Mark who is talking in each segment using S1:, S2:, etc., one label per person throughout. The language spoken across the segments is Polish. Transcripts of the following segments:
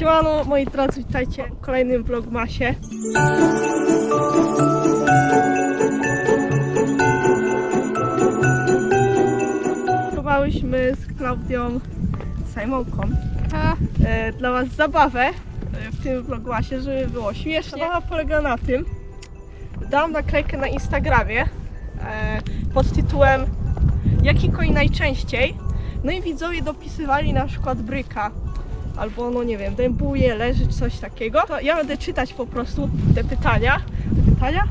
S1: Siemano moi drodzy, witajcie w kolejnym vlogmasie. Próbowałyśmy z Klaudią Simonką e, dla Was zabawę e, w tym vlogmasie, żeby było śmiesznie. Zabawa polega na tym, dałam naklejkę na Instagramie e, pod tytułem Jaki koń najczęściej? No i widzowie dopisywali na przykład bryka albo no nie wiem, dębuje, leży, coś takiego. To ja będę czytać po prostu te pytania. Te pytania?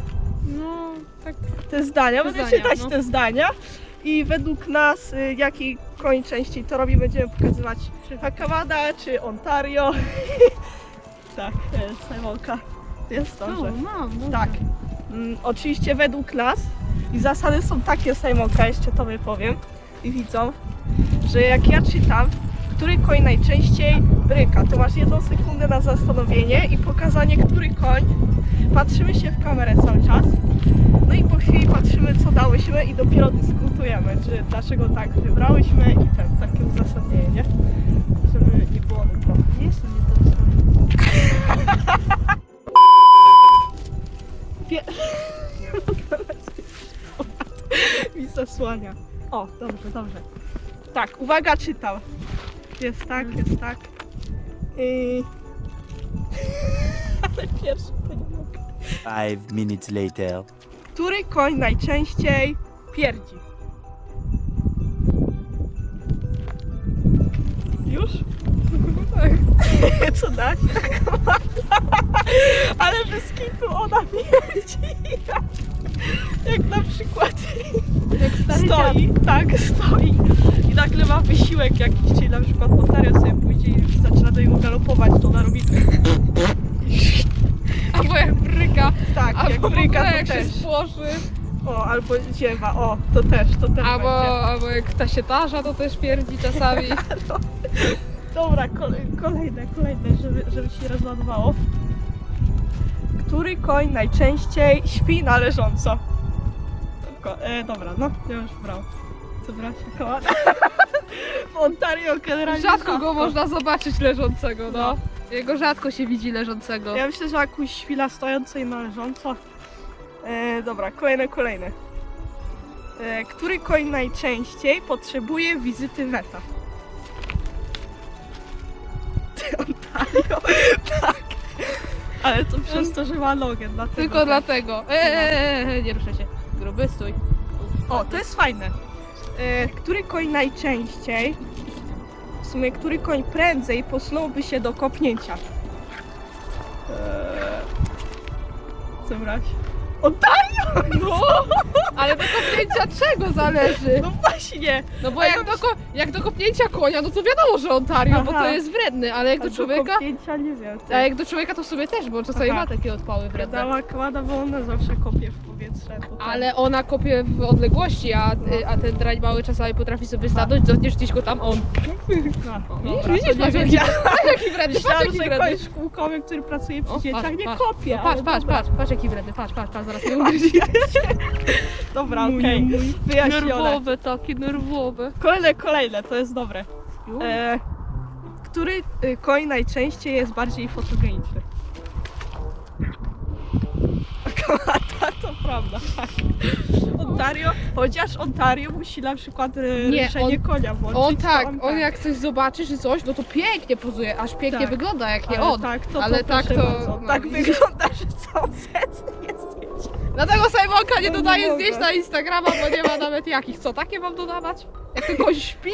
S2: No, tak.
S1: Te zdania.
S2: Te
S1: będę
S2: zdania,
S1: czytać
S2: no.
S1: te zdania. I według nas, y, jaki koń częściej to robi, będziemy pokazywać czy Hakawada, czy Ontario. tak, e, Simonka. Jest dobrze.
S2: No, mam.
S1: Tak. Mm, oczywiście według nas i zasady są takie Simonka, jeszcze to wypowiem i widzą, że jak ja czytam, który koń najczęściej bryka, to masz jedną sekundę na zastanowienie i pokazanie, który koń. Patrzymy się w kamerę cały czas. No i po chwili patrzymy, co dałyśmy i dopiero dyskutujemy, czy dlaczego tak wybrałyśmy i ten, takie uzasadnienie, nie? Żeby nie było nudno.
S2: Nie jestem niedorosły.
S1: Pie... Mi zasłania. O, dobrze, dobrze. Tak, uwaga, czytam. Jest tak, jest tak. I... Ale pierwszy to nie mogę.
S3: Five minutes later.
S1: Który koń najczęściej pierdzi? Już? Tak. Co dać? Ale bez kitu ona pierdzi. Jak na przykład
S2: Jak stary
S1: stoi, tak, stoi nagle ma wysiłek jakiś, czyli na przykład Ontario sobie pójdzie i zaczyna do niego galopować, to ona robi
S2: Albo jak bryka,
S1: tak, jak
S2: albo w
S1: bryka to
S2: jak
S1: też.
S2: się spłoszy,
S1: O, albo ziewa, o, to też, to też
S2: albo,
S1: będzie.
S2: albo jak ta się tarza, to też pierdzi czasami.
S1: Dobra, kolej, kolejne, kolejne, żeby, żeby się rozładowało. Który koń najczęściej śpi na leżąco? Ko, e, dobra, no, ja już brał. Brać? Koła? W Ontario generalnie
S2: Rzadko go można zobaczyć leżącego, no. Jego rzadko się widzi leżącego.
S1: Ja myślę, że jakąś chwila stojąco i na leżąco. E, dobra, kolejne, kolejne. E, który koń najczęściej potrzebuje wizyty weta? Ontario, tak. Ale to przez to, że ma nogę, dlatego.
S2: Tylko
S1: tak.
S2: dlatego. Eee, nie ruszę się. Gruby, stój.
S1: O, to jest fajne. E, który koń najczęściej, w sumie który koń prędzej posunąłby się do kopnięcia? E, co brać? Ontario!
S2: No, ale do kopnięcia czego zależy?
S1: No właśnie!
S2: No bo jak
S1: ja
S2: do, ko- jak do kopnięcia konia, no to wiadomo, że Ontario, bo
S1: Aha.
S2: to jest wredny, ale jak do człowieka...
S1: kopnięcia nie wiem.
S2: A jak do człowieka to w sobie też, bo czasami
S1: Aha.
S2: ma takie odpały wredne.
S1: Dała kłada, bo ona zawsze kopie w to tak.
S2: Ale ona kopie w odległości, a, a ten drań mały czasami potrafi sobie stanąć, dotkniesz gdzieś go tam, on.
S1: No,
S2: Widzisz,
S1: dobra,
S2: widzisz,
S1: to nie
S2: patrz jaki,
S1: wiedziałam.
S2: patrz jaki wredny, patrz
S1: Myślałam,
S2: jaki
S1: że
S2: wredny.
S1: koń szkółkowy, który pracuje przy
S2: O,
S1: dzieciach,
S2: patrz,
S1: nie
S2: patrz.
S1: kopie.
S2: No, patrz,
S1: ale
S2: patrz,
S1: dobra.
S2: patrz, patrz jaki wredny, patrz, patrz, patrz, zaraz mnie ugryzie.
S1: Dobra, okej. Wyjaśnione.
S2: Nerwowe, takie nerwowe.
S1: Kolejne, kolejne, to jest dobre. E, który y, koń najczęściej jest bardziej fotogeniczny? Prawda. tak. Ontario, chociaż Ontario musi na przykład e,
S2: Nie,
S1: ryszenie
S2: on-
S1: konia włączyć.
S2: On
S1: to
S2: tak,
S1: on
S2: on jak coś zobaczy czy coś, no to pięknie pozuje, aż pięknie
S1: Tak.
S2: wygląda jak nie on.
S1: tak, to,
S2: ale
S1: to
S2: tak to- no,
S1: tak wygląda, że są setnie zdjęcia.
S2: Dlatego Simonka nie
S1: No nie
S2: dodaje
S1: mogę.
S2: zdjęć na Instagrama, bo nie ma nawet jakich. Co, takie mam dodawać? Jak ten koń śpi?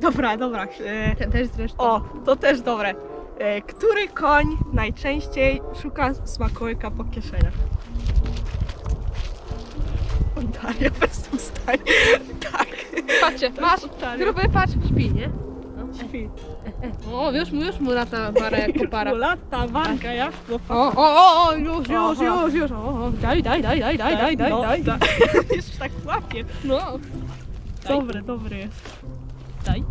S1: Dobra, dobra. E,
S2: Ten też zresztą.
S1: o, to też dobre. E, który koń najczęściej szuka smakołyka po kieszeniach? Ontario bez ustań. tak.
S2: Patrzcie, masz,
S1: Ontario.
S2: gruby, patrz, śpi, nie?
S1: Śpi.
S2: O, już mu, już mu lata para jak kopara.
S1: Lata, warga, jak
S2: O, o, o, o, już, już, już, już, o, daj, daj, daj, daj, daj, daj, daj,
S1: no,
S2: daj.
S1: da- Już tak łapie.
S2: No.
S1: Dobry, dobry jest.
S2: daj.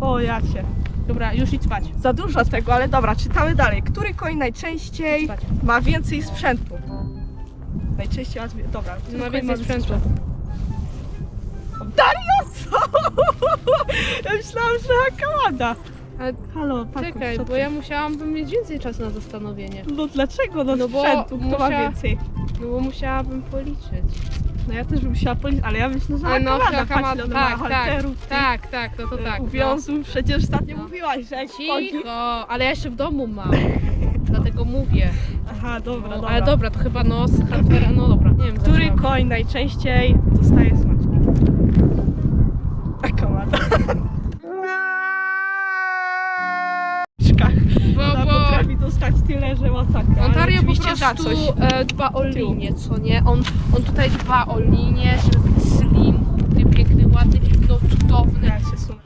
S1: O, ja cię.
S2: Dobra, już idź spać.
S1: Za dużo tego, ale dobra, czytamy dalej. Który koń najczęściej ma więcej sprzętu? Najczęściej zwie- Dobra, koń
S2: więcej sprzętu.
S1: Dario, co? Ja myślałam, że Akamada.
S2: Ale
S1: Halo, patrz,
S2: czekaj,
S1: co
S2: bo
S1: ty-
S2: ja musiałabym mieć więcej czasu na zastanowienie.
S1: No dlaczego? No,
S2: No bo
S1: sprzętu, kto ma
S2: musia-
S1: więcej?
S2: No bo musiałabym policzyć.
S1: No ja też bym musiała policzyć, ale ja myślę, że
S2: Ale no,
S1: Hakamada,
S2: Hakamada,
S1: patrz, ile ona ma
S2: tak, tak,
S1: halterów, tych,
S2: Tak, tak, no to tak. No.
S1: uwiązów. Przecież ostatnio
S2: No.
S1: mówiłaś, że jak chodzi...
S2: Cicho, ale ja jeszcze w domu mam. Dlatego mówię.
S1: Aha, dobra,
S2: No,
S1: dobra.
S2: ale dobra, to chyba nos, haltera, no dobra, nie wiem.
S1: Który
S2: zaczęłam.
S1: koń najczęściej dostaje smaczki? Hakamada.
S2: Bo,
S1: Ona
S2: bo
S1: potrafi dostać tyle, że masakra.
S2: Ontario po
S1: za
S2: prostu
S1: coś.
S2: e, dba o linię, co nie? On, on tutaj dba o linię, żeby być slim, ty piękny, ładny, no cudowny.
S1: Ja się sunę.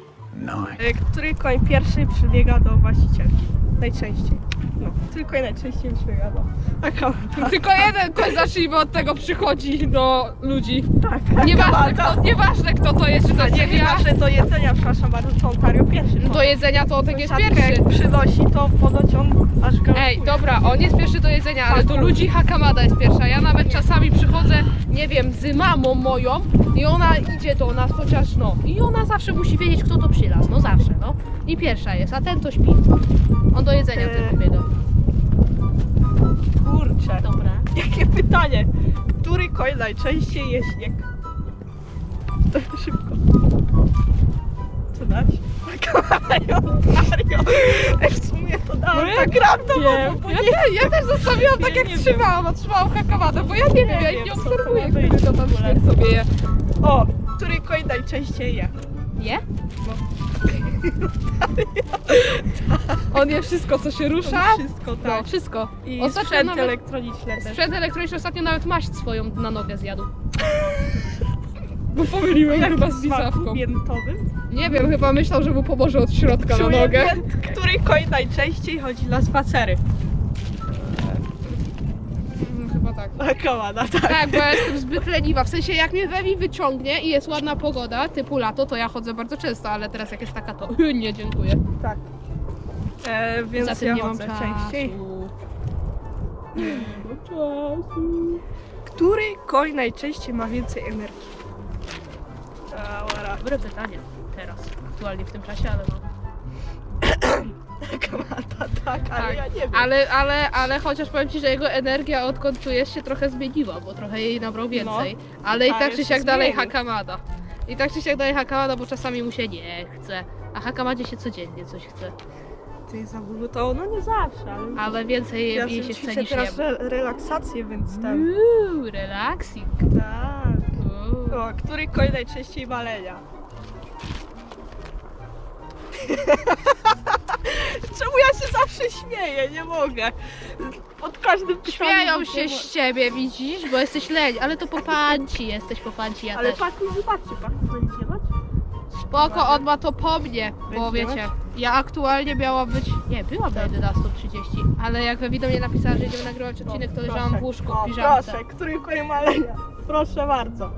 S1: E, Który koń pierwszy przybiega do właścicielki? Najczęściej. No, tylko najczęściej do Hakamada.
S2: Tylko jeden koń zacznijmy od tego przychodzi do ludzi.
S1: Tak,
S2: Nieważne kto, nieważne kto to jest, czy to
S1: A
S2: jest
S1: nie
S2: ja.
S1: chyba, że do jedzenia, przepraszam bardzo, to Ontario pierwszy.
S2: Do jedzenia to Otek jest pierwszy.
S1: jak przynosi, to ponoć on aż galopuje.
S2: Ej, dobra, on jest pierwszy do jedzenia, ale do
S1: Pakuj.
S2: ludzi Hakamada jest pierwsza. Ja nawet czasami przychodzę, nie wiem, z mamą moją i ona idzie do nas, chociaż no. I ona zawsze musi wiedzieć, kto to przylazł, no zawsze, no. I pierwsza jest, a ten to śpi. On do jedzenia
S1: Eee.
S2: tylko biega.
S1: Kurczę.
S2: Dobra.
S1: Jakie pytanie? Który koń najczęściej je śnieg? To szybko. Co dać? Ontario. Ej, w sumie to dałem
S2: No
S1: tak randomowo, bo
S2: Ja,
S1: nie
S2: nie, ja też zostawiłam tak
S1: Ja
S2: jak
S1: nie
S2: trzymałam, a trzymałam Hakamadę, bo ja nie wiem, ja
S1: wiem,
S2: nie obserwuję, który to tam śnieg sobie je.
S1: O, który koń najczęściej je?
S2: Je? On je wszystko, co się rusza.
S1: Wszystko
S2: No,
S1: tak.
S2: wszystko.
S1: I
S2: Ostatnio
S1: sprzęt
S2: nawet-
S1: elektroniczny też.
S2: Sprzęt elektroniczny ostatnio nawet maść swoją na nogę zjadł. Bo pomyliłem
S1: Jak
S2: chyba
S1: w
S2: z
S1: smaku
S2: wizawką.
S1: miętowym?
S2: Nie wiem, chyba myślał, że mu pomoże od środka na
S1: Czuję
S2: nogę.
S1: mięt, który koń najczęściej chodzi na spacery?
S2: Mm, Chyba tak.
S1: Hakamada, tak.
S2: Tak, bo ja jestem zbyt leniwa. W sensie jak mnie Wewi wyciągnie i jest ładna pogoda, typu lato, to ja chodzę bardzo często, ale teraz jak jest taka, to nie dziękuję.
S1: tak. E, więc
S2: Za tym
S1: ja
S2: nie mam
S1: chodzę
S2: czasu.
S1: częściej. Nie mam czasu. Który koń najczęściej ma więcej energii?
S2: Dobre pytanie. Teraz. Aktualnie w tym czasie, ale no.
S1: Hakamada, tak, ale
S2: Tak,
S1: ja nie wiem.
S2: Ale, ale, ale chociaż powiem Ci, że jego energia odkąd tu jest się trochę zmieniła, bo trochę jej nabrał więcej. ale i
S1: tak,
S2: tak czy
S1: jeszcze
S2: siak dalej
S1: zmieni.
S2: Hakamada. I tak czy siak dalej Hakamada, bo czasami mu się nie chce. A Hakamadzie się codziennie coś chce.
S1: Ty za bólu to no nie zawsze, ale...
S2: Ale więcej
S1: ja
S2: jej się
S1: ćwiczę
S2: chce niż
S1: teraz
S2: jemu.
S1: re relaksację, więc tam...
S2: Uuu, relaxing.
S1: Tak. O, który koń najczęściej malenia? Czemu ja się zawsze śmieję? Nie mogę. Pod każdym
S2: Śmieją się z ciebie, widzisz? Bo jesteś leń, ale to po panci jesteś, po panci ja
S1: Ale
S2: też.
S1: patrz, zobaczcie, patrz, będzie mać?
S2: Spoko, on ma to po mnie, bo
S1: Będzie
S2: wiecie, ja aktualnie miała być, nie, byłam na 11.30, ale jak Wewi do mnie napisała, że idziemy nagrywać odcinek, to leżałam w łóżku w piżamce.
S1: Proszę, który koń malenia? Proszę bardzo.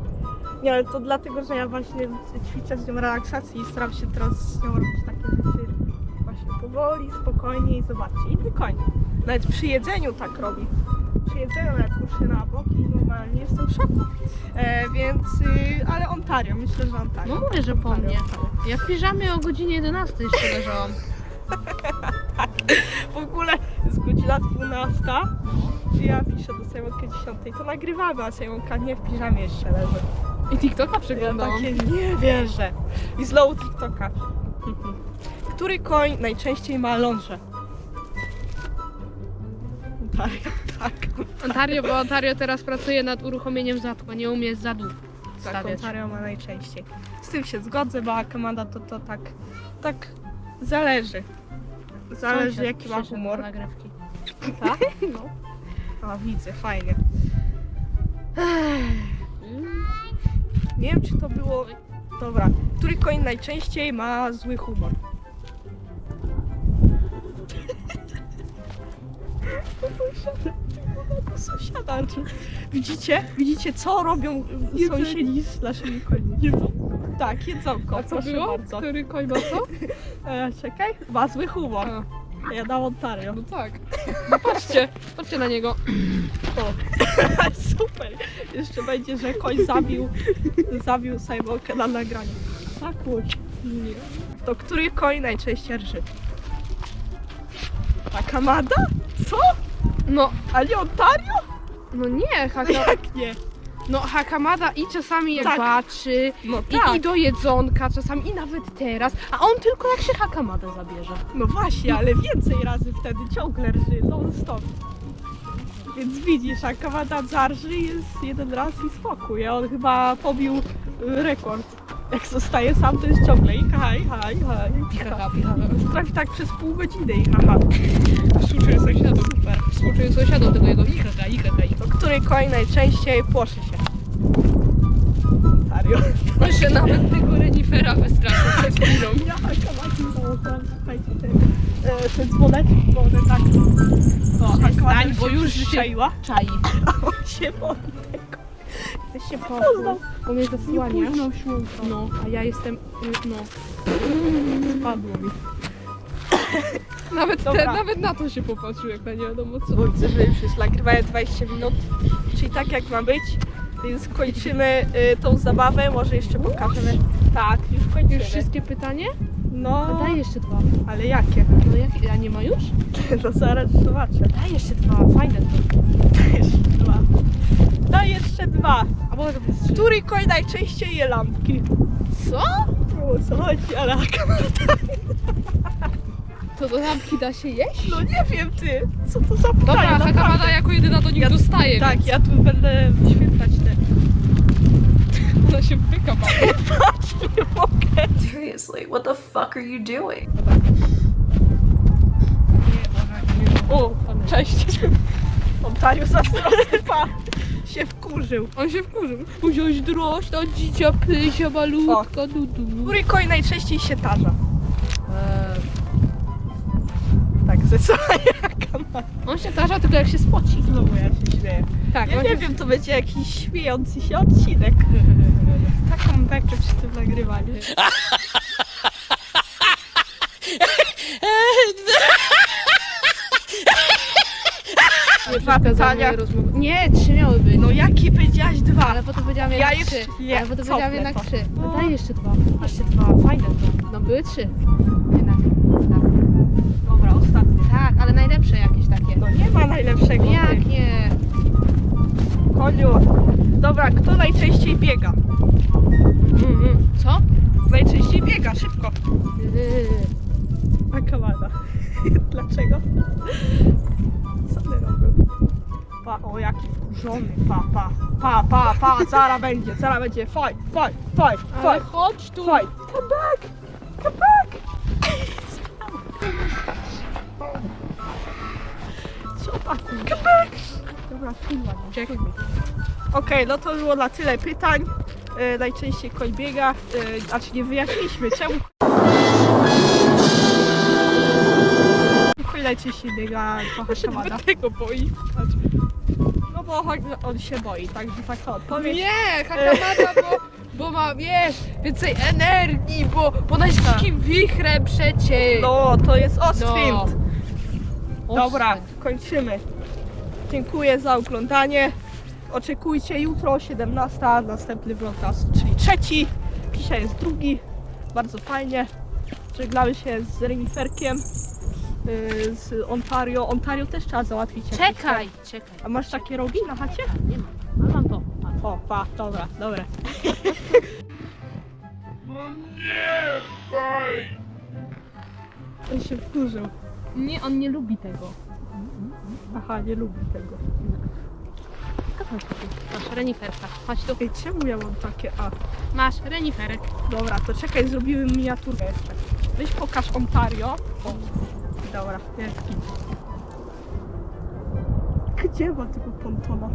S1: Nie, ale to dlatego, że ja właśnie ćwiczę z nią relaksację i staram się teraz z nią robić takie rzeczy właśnie powoli, spokojnie i zobaczcie, inny koń. Nawet przy jedzeniu tak robi. Przy jedzeniu nawet uszy na bok i normalnie jestem w szoku. E, więc, y, ale Ontario, myślę, że Ontario.
S2: No mówię, że po
S1: Ontario,
S2: mnie.
S1: Ontario.
S2: Ja w piżamie o godzinie 11 jeszcze leżałam.
S1: W ogóle jest godzina 12 i ja piszę do Sejmonka 10, to nagrywamy, a Sejmonka nie w piżamie jeszcze leży.
S2: I TikToka
S1: Ja
S2: przeglądałam.
S1: takie nie wierzę. I znowu TikToka. Który koń najczęściej ma ląże? Ontario, tak.
S2: Ontario, bo Ontario teraz pracuje nad uruchomieniem zadku, nie umie zadu
S1: Tak. Ontario ma najczęściej. Z tym się zgodzę, bo Akamada to, to tak, tak zależy. Zależy
S2: Sąsiad
S1: jaki ma humor.
S2: na nagrywki.
S1: Tak? No. A widzę, fajnie. Nie wiem czy to było... Dobra. Który koń najczęściej ma zły humor? To sąsiada. To sąsiada. czy- Widzicie? Widzicie co robią sąsiedzi z naszymi końmi? Jedzonko. Tak, jedzonko.
S2: A co
S1: proszę
S2: było?
S1: bardzo.
S2: Który koń ma co?
S1: E, czekaj. Ma zły humor.
S2: A,
S1: Ja dam Ontario.
S2: no tak. No patrzcie, patrzcie na niego.
S1: O, super. Jeszcze będzie, że koń zabił, zabił Sejmokę na nagraniu. Tak. Nie. To który koń najczęściej rży? A Kamada? Co?
S2: No,
S1: A nie Ontario?
S2: no nie,
S1: No
S2: haka,
S1: jak nie?
S2: no Hakamada i czasami jak
S1: Tak.
S2: baczy,
S1: No
S2: i,
S1: tak.
S2: i do jedzonka czasami, i nawet teraz, a on tylko jak się Hakamadę zabierze.
S1: No właśnie, ale więcej razy wtedy ciągle rży, non stop. Więc widzisz, a Kamada zarży jest jeden raz i spokój. A on chyba pobił y, rekord. Jak zostaje sam, to jest ciągle i haj, haj, haj.
S2: I haha, i haha.
S1: Prawie tak przez pół godziny i haha.
S2: Współczuję sąsiadom. Super. Współczuję sąsiadom tego jego ihaha, ihaha, ihaha.
S1: To który koń najczęściej płoszy się?
S2: On się nawet tego renifera wystraszył przed chwilą.
S1: Ja Kamaki założyłam, słuchajcie, ten, e, ten dzwoneczek, bo one tak... O, a
S2: Przestań, bo już się-
S1: przyczaiła.
S2: Czai.
S1: A on się boi tego. Ja się poznał.
S2: Bo mnie zasłania. No, a ja jestem, no.
S1: Spadło mi.
S2: Nawet, te,
S1: Dobra.
S2: nawet na to się popatrzył, jak na nie wiadomo co.
S1: Bo widzę, że już jest nagrywanie 20 minut, czyli tak jak ma być. Więc kończymy y, tą zabawę, może jeszcze pokażemy. Tak, już kończymy.
S2: Już wszystkie pytanie?
S1: No,
S2: Daj jeszcze dwa.
S1: ale jakie?
S2: No jakie? A nie ma już?
S1: No zaraz zobaczę.
S2: Daj jeszcze dwa, fajne to.
S1: Jeszcze dwa. No jeszcze dwa.
S2: A może być trzy.
S1: Który koń najczęściej je lampki?
S2: Co?
S1: No o co chodzi, ale
S2: To do lampki da się jeść?
S1: no nie wiem ty, co to za
S2: Dobra,
S1: pytanie,
S2: taka
S1: naprawdę.
S2: wada jako jedyna do nich
S1: Ja-
S2: dostaje,
S1: Tak, ja tu będę wyświetlać te.
S2: Ona się pyka mama.
S1: Patrz, nie mogę.
S4: Seriously, what the fuck are you doing?
S1: O, cześć. Ontarius zazdrosny pa się wkurzył.
S2: On się wkurzył. Drość, ta dzicia pysia malutka, dudu.
S1: Który koń najczęściej się tarza?
S2: Eee,
S1: Tak, zdecydowanie jaka ma.
S2: on się tarza tylko jak się spoci.
S1: Znowu ja się śmieję.
S2: Tak,
S1: Ja nie wiem, to będzie jakiś śmiejący się odcinek. Taką bekę przy tym nagrywaniu. Dwa pytania.
S2: Nie, trzy miały być.
S1: No jaki powiedziałaś dwa?
S2: Ale potem powiedziałam
S1: Ja
S2: jednak trzy.
S1: nie,
S2: Ale potem powiedziałam jednak
S1: to.
S2: trzy. No
S1: No.
S2: daj jeszcze dwa. Jeszcze dwa. Fajne to. No były trzy. Jednak. Tak.
S1: Dobra, ostatnie.
S2: tak, ale najlepsze jakieś takie.
S1: No nie ma najlepszego.
S2: Jak
S1: ty.
S2: nie?
S1: Koniu. Dobra, kto najczęściej biega?
S2: Mm, mm. Co?
S1: Najczęściej biega, szybko.
S2: Yy.
S1: Akamada. Dlaczego? Co ty robił? Pa, o jaki wkurzony, pa, pa, pa, pa, pa, zara będzie, zara będzie, fight, fight,
S2: Ale
S1: fight,
S2: chodź tu.
S1: fight, come back, come back. Co come back. Dobra, mi. Okej, no to było na tyle pytań. E, najczęściej koń biega, e, znaczy nie wyjaśniliśmy czemu koń najczęściej biega trochę szamana.
S2: tego boi.
S1: No bo on się boi, także taka odpowiedź.
S2: Nie, hakamata, bo, bo ma, wiesz, więcej energii, bo, bo na dzikim wichrem przecież.
S1: No, to jest Ostwind.
S2: No.
S1: Dobra, kończymy. Dziękuję za oglądanie. Oczekujcie jutro o 17 następny vlogcast, czyli trzeci. Dzisiaj jest drugi. Bardzo fajnie. Żegnamy się z reniferkiem yy, z Ontario. Ontario też trzeba załatwić. jakieś
S2: Czekaj, czekaj.
S1: A masz takie rogi na chacie?
S2: Nie ma. A mam to. Patrz.
S1: O, pa, dobra, dobra. On się wkurzył.
S2: Nie, on nie lubi tego.
S1: Aha, nie lubi tego.
S2: Masz reniferka. Chodź tu.
S1: Ej, czemu ja mam takie A?
S2: Masz reniferek.
S1: Dobra, to czekaj, zrobimy miniaturkę jeszcze. Weź pokaż Ontario. O, dobra, jest. Gdzie ma tego pontona?